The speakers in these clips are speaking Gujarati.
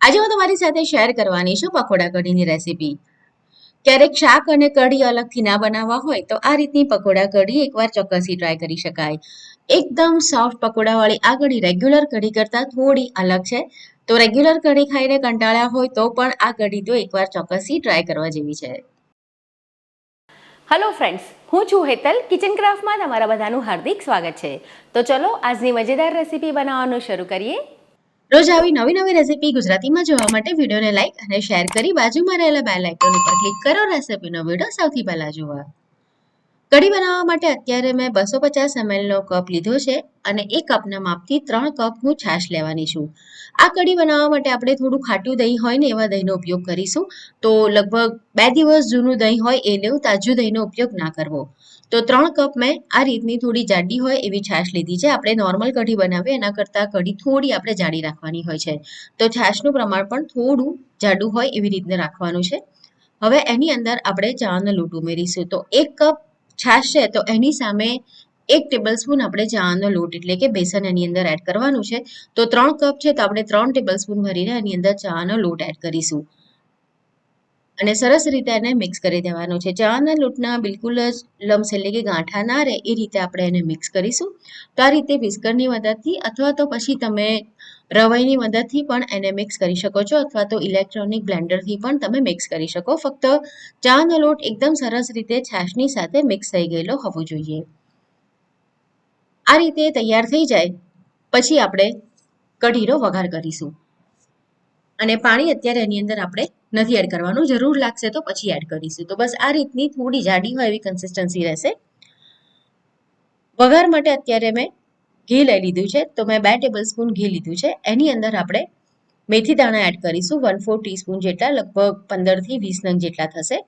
આજે હું તમારી સાથે શેર કરવાની છું પકોડા કઢીની રેસીપી ક્યારેક શાક અને કઢી અલગથી ના બનાવવા હોય તો આ રીતની પકોડા કઢી એકવાર ચોક્કસથી ટ્રાય કરી શકાય. એકદમ સોફ્ટ પકોડાવાળી આ કઢી રેગ્યુલર કઢી કરતાં થોડી અલગ છે. તો રેગ્યુલર કઢી ખાઈને કંટાળ્યા હોય તો પણ આ કઢી તો એકવાર ચોક્કસથી ટ્રાય કરવા જેવી છે. હલો ફ્રેન્ડ્સ હું છું હેતલ કિચન ક્રાફ્ટમાં તમારા બધાનું હાર્દિક સ્વાગત છે. તો ચલો આજની મજેદાર રેસીપી બનાવવાનું શરૂ કરીએ. રોજ આવી નવી નવી રેસીપી ગુજરાતીમાં જોવા માટે વિડીયોને લાઈક અને શેર કરી બાજુમાં રહેલા બેલ આઇકન ઉપર ક્લિક કરો રેસીપીનો વીડિયો સૌથી પહેલા જોવા. કઢી બનાવવા માટે અત્યારે મેં બસો પચાસ એમએલનો કપ લીધો છે અને એ કપના માપથી ત્રણ કપ હું છાશ લેવાની છું. આ કઢી બનાવવા માટે આપણે થોડું ખાટું દહીં હોય ને એવા દહીંનો ઉપયોગ કરીશું. તો લગભગ બે દિવસ જૂનું દહીં હોય એ લેવું, તાજું દહીંનો ઉપયોગ ના કરવો. તો ત્રણ કપ મેં આ રીતની થોડી જાડી હોય એવી છાશ લીધી છે. આપણે નોર્મલ કઢી બનાવીએ, એના કરતાં કઢી થોડી આપણે જાડી રાખવાની હોય છે. તો છાશનું પ્રમાણ પણ થોડું જાડું હોય એવી રીતને રાખવાનું છે. હવે એની અંદર આપણે ચાનો લોટ ઉમેરીશું. તો એક કપ છાશ છે તો એની સામે એક ટેબલ સ્પૂન આપણે ચાનો લોટ, એટલે કે બેસન એની અંદર એડ કરવાનું છે. તો ત્રણ કપ છે, તો આપણે ત્રણ ટેબલ સ્પૂન ભરીને એની અંદર ચાનો લોટ એડ કરીશું. અને સરસ રીતે એને મિક્સ કરી દેવાનું છે. ચાના લોટના બિલકુલ જ લમ્સ એટલે કે ગાંઠા ના રહે, એ રીતે આપણે એને મિક્સ કરીશું. તો આ રીતે વિસ્કરની મદદથી, અથવા તો પછી તમે રવાઈની મદદથી પણ એને મિક્સ કરી શકો છો અથવા તો ઇલેક્ટ્રોનિક બ્લેન્ડરથી પણ તમે મિક્સ કરી શકો. ફક્ત ચાનો લોટ એકદમ સરસ રીતે છાશની સાથે મિક્સ થઈ ગયેલો હોવો જોઈએ. આ રીતે તૈયાર થઈ જાય. પછી આપણે કઢીનો વઘાર કરીશું. અને પાણી અત્યારે એની અંદર આપણે નથી એડ કરવાનું. જરૂર લાગશે તો પછી એડ કરીશું. તો બસ આ રીતની થોડી જાડી હોય એવી કન્સિસ્ટન્સી રહેશે. વઘાર માટે અત્યારે મેં ઘી લઈ લીધું છે. તો મેં બે ટેબલ સ્પૂન ઘી લીધું છે. એની અંદર આપણે મેથી દાણા એડ કરીશું. વન ફોર ટીસ્પૂન જેટલા, લગભગ પંદરથી વીસ નંગ જેટલા થશે.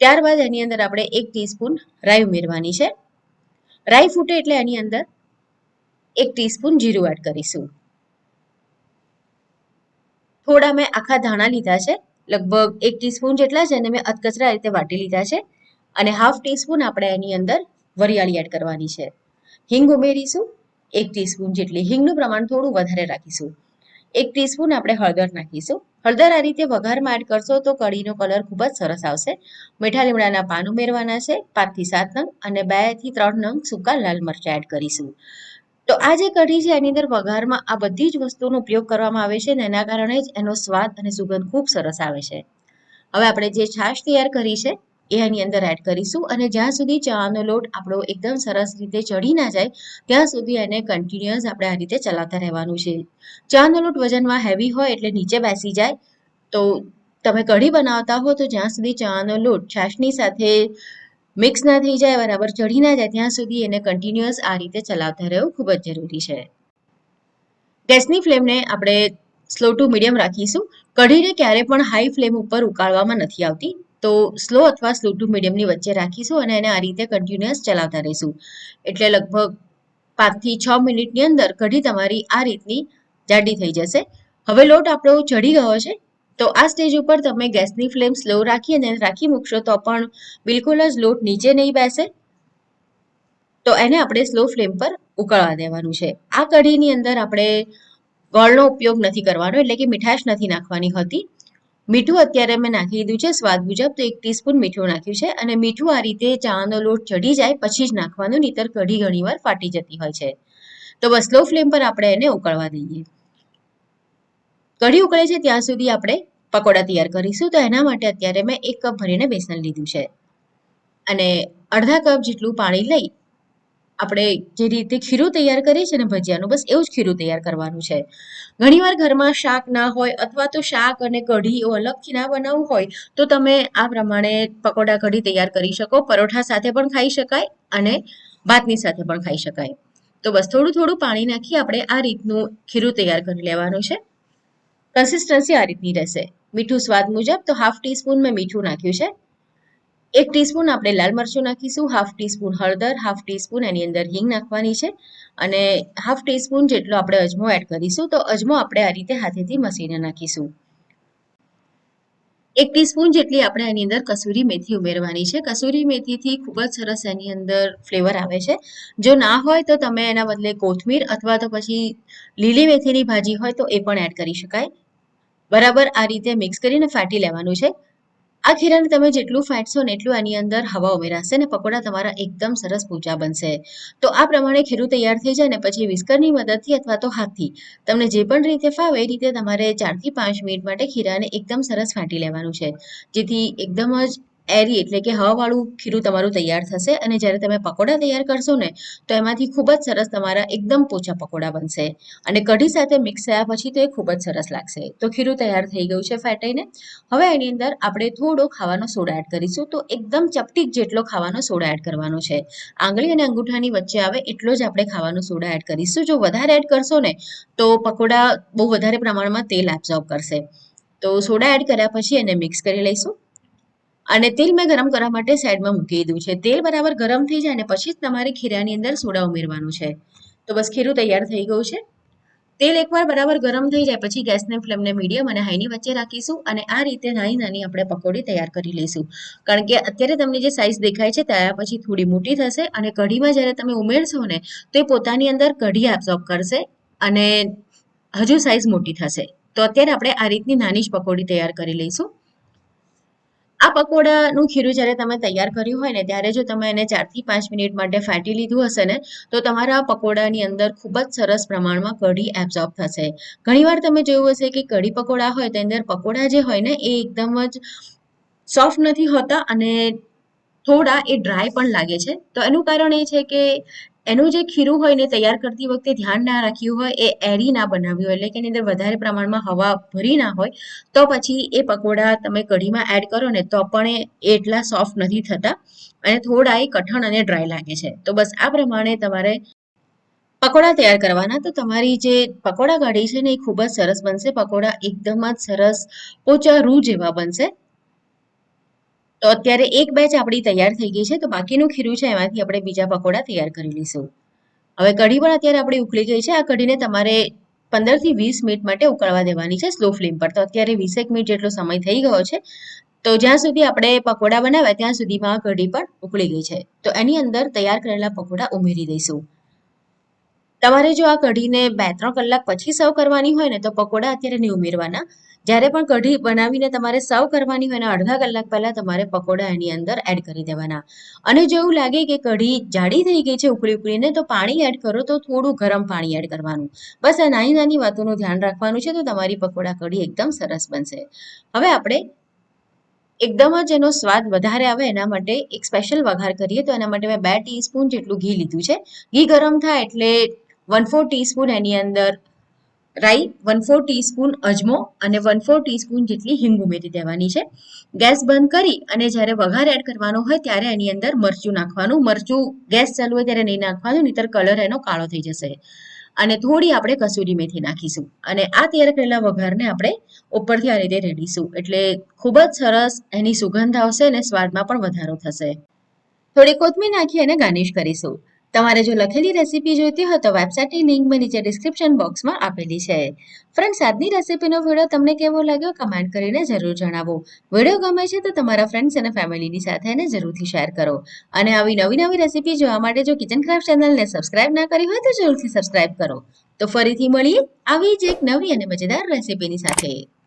ત્યારબાદ એની અંદર આપણે એક ટીસ્પૂન રાઈ ઉમેરવાની છે. રાઈ ફૂટે એટલે એની અંદર એક ટીસ્પૂન જીરું એડ કરીશું. થોડા મેં આખા ધાણા લીધા છે. લગભગ એક ટીસ્પૂન જેટલા છે અને મેં અધકચરા રીતે વાટી લીધા છે. અને હાફ ટીસ્પૂન આપણે એની અંદર વરિયાળી એડ કરવાની છે. હિંગ ઉમેરીશું, એક ટીસ્પૂન જેટલી હિંગનું પ્રમાણ થોડું વધારે રાખીશું. એક ટીસ્પૂન આપણે હળદર નાખીશું. હળદર આ રીતે વઘારમાં એડ કરશો તો કઢીનો કલર ખૂબ જ સરસ આવશે. મીઠા લીમડાના પાન ઉમેરવાના છે, પાંચથી સાત નંગ અને બેથી ત્રણ નંગ સૂકા લાલ મરચાં એડ કરીશું. તો આ જે કઢી છે એની અંદર વઘારમાં આ બધી જ વસ્તુનો ઉપયોગ કરવામાં આવે છે અને એના કારણે જ એનો સ્વાદ અને સુગંધ ખૂબ સરસ આવે છે. હવે આપણે જે છાશ તૈયાર કરી છે એ એની અંદર એડ કરીશું અને જ્યાં સુધી ચાનો લોટ આપણો એકદમ સરસ રીતે ચડી ના જાય, ત્યાં સુધી એને કન્ટિન્યુઅસ આપણે આ રીતે ચલાવતા રહેવાનું છે. ચાનો લોટ વજનમાં હેવી હોય એટલે નીચે બેસી જાય, તો તમે કઢી બનાવતા હો તો જ્યાં સુધી ચાનો લોટ છાશની સાથે મિક્સ ના થઈ જાય, બરાબર ચડી ના જાય, ત્યાં સુધી એને કન્ટિન્યુઅસ આ રીતે ચલાવતા રહેવું ખૂબ જ જરૂરી છે. ગેસની ફ્લેમને આપણે સ્લો ટુ મીડિયમ રાખીશું. કઢીને ક્યારે પણ હાઈ ફ્લેમ ઉપર ઉકાળવામાં નથી આવતી. તો સ્લો અથવા સ્લો ટુ મીડિયમની વચ્ચે રાખીશું અને એને આ રીતે કન્ટિન્યુઅસ ચલાવતા રહીશું. એટલે લગભગ પાંચથી છ મિનિટની અંદર કઢી તમારી આ રીતની જાડી થઈ જશે. હવે લોટ આપણો ચડી ગયો છે, તો આ સ્ટેજ ઉપર તમે ગેસની ફ્લેમ સ્લો રાખી અને રાખી મૂકશો તો પણ બિલકુલ જ લોટ નીચે નહીં બેસે. તો એને આપણે સ્લો ફ્લેમ પર ઉકળવા દેવાનું છે. આ કઢીની અંદર આપણે ગોળનો ઉપયોગ નથી કરવાનો, એટલે કે મીઠાશ નથી નાખવાની હોતી. મીઠું અત્યારે મેં નાખી દીધું છે, સ્વાદ મુજબ તો એક ટીસ્પૂન મીઠું નાખ્યું છે અને મીઠું આ રીતે ચાનો લોટ ચડી જાય પછી જ નાખવાનું, નહીતર કઢી ઘણીવાર ફાટી જતી હોય છે. તો બસ સ્લો ફ્લેમ પર આપણે એને ઉકળવા દઈએ. કઢી ઉકળે છે ત્યાં સુધી આપણે પકોડા તૈયાર કરીશું. તો એના માટે અત્યારે મેં એક કપ ભરીને બેસન લીધું છે. અને અડધા કપ જેટલું પાણી લઈ આપણે જે રીતે ખીરું તૈયાર કરીએ છીએ ને ભજીયાનું, બસ એવું જ ખીરું તૈયાર કરવાનું છે. ઘણીવાર ઘરમાં શાક ના હોય અથવા તો શાક અને કઢી અલગથી ના બનાવવું હોય, તો તમે આ પ્રમાણે પકોડા, કઢી તૈયાર કરી શકો. પરોઠા સાથે પણ ખાઈ શકાય અને ભાતની સાથે પણ ખાઈ શકાય. તો બસ થોડું થોડું પાણી નાખી આપણે આ રીતનું ખીરું તૈયાર કરી લેવાનું છે. કન્સિસ્ટન્સી આ રીતની રહેશે. મીઠું સ્વાદ મુજબ તો હાફ ટીસ્પૂન મેં મીઠું નાખ્યું છે. એક ટીસ્પૂન આપણે લાલ મરચું નાખીશું, હાફ ટીસ્પૂન હળદર, હાફ ટીસ્પૂન એની અંદર હિંગ નાખવાની છે અને હાફ ટીસ્પૂન જેટલો આપણે અજમો એડ કરીશું તો અજમો આપણે આ રીતે હાથેથી મસીને નાખીશું. એક ટીસ્પૂન જેટલી આપણે એની અંદર કસૂરી મેથી ઉમેરવાની છે. કસૂરી મેથીથી ખૂબ જ સરસ એની અંદર ફ્લેવર આવે છે. જો ના હોય તો તમે એના બદલે કોથમીર અથવા તો પછી લીલી મેથીની ભાજી હોય તો એ પણ એડ કરી શકાય. બરાબર આ રીતે મિક્સ કરીને ફાટી લેવાનું છે. આ ખીરાને તમે જેટલું ફાટશો ને એટલું આની અંદર હવા ઉમેરાશે ને પકોડા તમારા એકદમ સરસ પોચા બનશે. તો આ પ્રમાણે ખીરું તૈયાર થઈ જાય ને પછી વિસ્કરની મદદથી અથવા તો હાથથી તમને જે પણ રીતે ફાવે એ રીતે તમારે ચારથી પાંચ મિનિટ માટે ખીરાને એકદમ સરસ ફાટી લેવાનું છે. જેથી એકદમ જ એરી એટલે કે હવાવાળું ખીરું તમારું તૈયાર થશે અને જ્યારે તમે પકોડા તૈયાર કરશો ને, તો એમાંથી ખૂબ જ સરસ તમારા એકદમ પોચા પકોડા બનશે. અને કઢી સાથે મિક્સ થયા પછી તો એ ખૂબ જ સરસ લાગશે. તો ખીરું તૈયાર થઈ ગયું છે ફેટાઈને. હવે એની અંદર આપણે થોડો ખાવાનો સોડા એડ કરીશું. તો એકદમ ચપટીક જેટલો ખાવાનો સોડા એડ કરવાનો છે. આંગળી અને અંગૂઠાની વચ્ચે આવે એટલો જ આપણે ખાવાનો સોડા એડ કરીશું. જો વધારે એડ કરશો ને, તો પકોડા બહુ વધારે પ્રમાણમાં તેલ એબ્ઝોર્બ કરશે. તો સોડા એડ કર્યા પછી એને મિક્સ કરી લઈશું. અને તેલ મેં ગરમ કરવા માટે સાઈડમાં મૂકી દીધું છે. તેલ બરાબર ગરમ થઈ જાય ને પછી જ તમારે ખીરાની અંદર સોડા ઉમેરવાનું છે. તો બસ ખીરું તૈયાર થઈ ગયું છે. તેલ એકવાર બરાબર ગરમ થઈ જાય પછી ગેસને ફ્લેમને મીડિયમ અને હાઈની વચ્ચે રાખીશું અને આ રીતે નાની નાની આપણે પકોડી તૈયાર કરી લઈશું. કારણ કે અત્યારે તમને જે સાઈઝ દેખાય છે ત્યાર પછી થોડી મોટી થશે અને કઢીમાં જ્યારે તમે ઉમેરશો ને તો એ પોતાની અંદર કઢી એબ્ઝોર્બ કરશે અને હજુ સાઈઝ મોટી થશે. તો અત્યારે આપણે આ રીતની નાની જ પકોડી તૈયાર કરી લઈશું. પકોડાનું ખીરું જ્યારે તમે તૈયાર કર્યું હોય ને, ત્યારે જો તમે એને ચારથી પાંચ મિનિટ માટે ફાટી લીધું હશે ને, તો તમારા પકોડાની અંદર ખૂબ જ સરસ પ્રમાણમાં કઢી એબ્ઝોર્બ થશે. ઘણીવાર તમે જોયું હશે કે કઢી પકોડા હોય તો અંદર પકોડા જે હોય ને, એ એકદમ જ સોફ્ટ નથી હોતા અને થોડા એ ડ્રાય પણ લાગે છે. તો એનું કારણ એ છે કે એનું જે ખીરું હોય ને તૈયાર કરતી વખતે ધ્યાન ના રાખ્યું હોય, એ એરી ના બનાવ્યું હોય, એટલે કે એની અંદર વધારે પ્રમાણમાં હવા ભરી ના હોય, તો પછી એ પકોડા તમે કઢીમાં એડ કરો ને, તો પણ એ એટલા સોફ્ટ નથી થતા અને થોડા એ કઠણ અને ડ્રાય લાગે છે. તો બસ આ પ્રમાણે તમારે પકોડા તૈયાર કરવાના. તો તમારી જે પકોડા કાઢી છે ને, એ ખૂબ જ સરસ બનશે. પકોડા એકદમ જ સરસ પોચા રૂ જેવા બનશે. તો અત્યારે એક બેચ આપણી તૈયાર થઈ ગઈ છે, તો બાકીનું ખીરું છે, એમાંથી આપણે બીજા પકોડા તૈયાર કરી લઈશું. હવે કઢી પણ અત્યારે આપણી ઉકળી ગઈ છે, આ કઢીને તમારે પંદરથી વીસ મિનિટ માટે ઉકળવા દેવાની છે સ્લો ફ્લેમ પર. તો અત્યારે વીસેક મિનિટ જેટલો સમય થઈ ગયો છે, તો જ્યાં સુધી આપણે પકોડા બનાવ્યા, ત્યાં સુધીમાં કઢી પણ ઉકળી ગઈ છે. તો એની અંદર તૈયાર કરેલા પકોડા ઉમેરી દઈશું. તમારે જો આ કઢીને બે ત્રણ કલાક પછી સર્વ કરવાની હોય ને, તો પકોડા અત્યારે નહીં ઉમેરવાના. જ્યારે પણ કઢી બનાવીને તમારે સર્વ કરવાની હોય ને, અડધા કલાક પહેલા તમારે પકોડા એની અંદર એડ કરી દેવાના. અને જો એવું લાગે કે કઢી જાડી થઈ ગઈ છે ઉકળી ઉકળીને, તો પાણી એડ કરો, તો થોડું ગરમ પાણી એડ કરવાનું. બસ આ નાની નાની વાતોનું ધ્યાન રાખવાનું છે, તો તમારી પકોડા કઢી એકદમ સરસ બનશે. હવે આપણે એકદમ જ એનો સ્વાદ વધારે આવે એના માટે એક સ્પેશિયલ વઘાર કરીએ, તો એના માટે મેં બે ટીસ્પૂન જેટલું ઘી લીધું છે. ઘી ગરમ થાય એટલે વન ફોર ટીસ્પૂન એની અંદર રાઈ વન ફોર ટીસ્પૂન અજમો અને વન ફોર ટીસ્પૂન જેટલી હિંગ ઉમેરી દેવાની છે. ગેસ બંધ કરી અને જ્યારે વઘાર એડ કરવાનો હોય ત્યારે એની અંદર મરચું નાખવાનું. મરચું ગેસ ચાલુ હોય ત્યારે નહીં નાખવાનું, નહીતર કલર એનો કાળો થઈ જશે. અને થોડી આપણે કસૂરી મેથી નાખીશું. અને આ તૈયાર કરેલા વઘારને આપણે ઉપરથી આ રીતે રેડીશું. એટલે ખૂબ જ સરસ એની સુગંધ આવશે અને સ્વાદમાં પણ વધારો થશે. થોડી કોથમીર નાખી અને ગાર્નિશ કરીશું. તમારે જો લખેલી રેસીપી જોઈતી હોય તો વેબસાઇટની લિંક મને નીચે ડિસ્ક્રિપ્શન બોક્સમાં આપેલી છે. ફ્રેન્ડ્સ આજની રેસીપીનો વીડિયો તમને કેવો લાગ્યો કમેન્ટ કરીને જરૂર જણાવો. વીડિયો ગમે છે તો તમારા ફ્રેન્ડ્સ અને ફેમિલીની સાથે એને જરૂરથી શેર કરો. અને આવી નવી નવી રેસીપી જોવા માટે જો કિચન ક્રાફ્ટ ચેનલને સબસ્ક્રાઇબ ના કરી હોય તો જરૂરથી સબસ્ક્રાઇબ કરો. તો ફરીથી મળીએ આવી જ એક નવી અને મજેદાર રેસીપીની સાથે.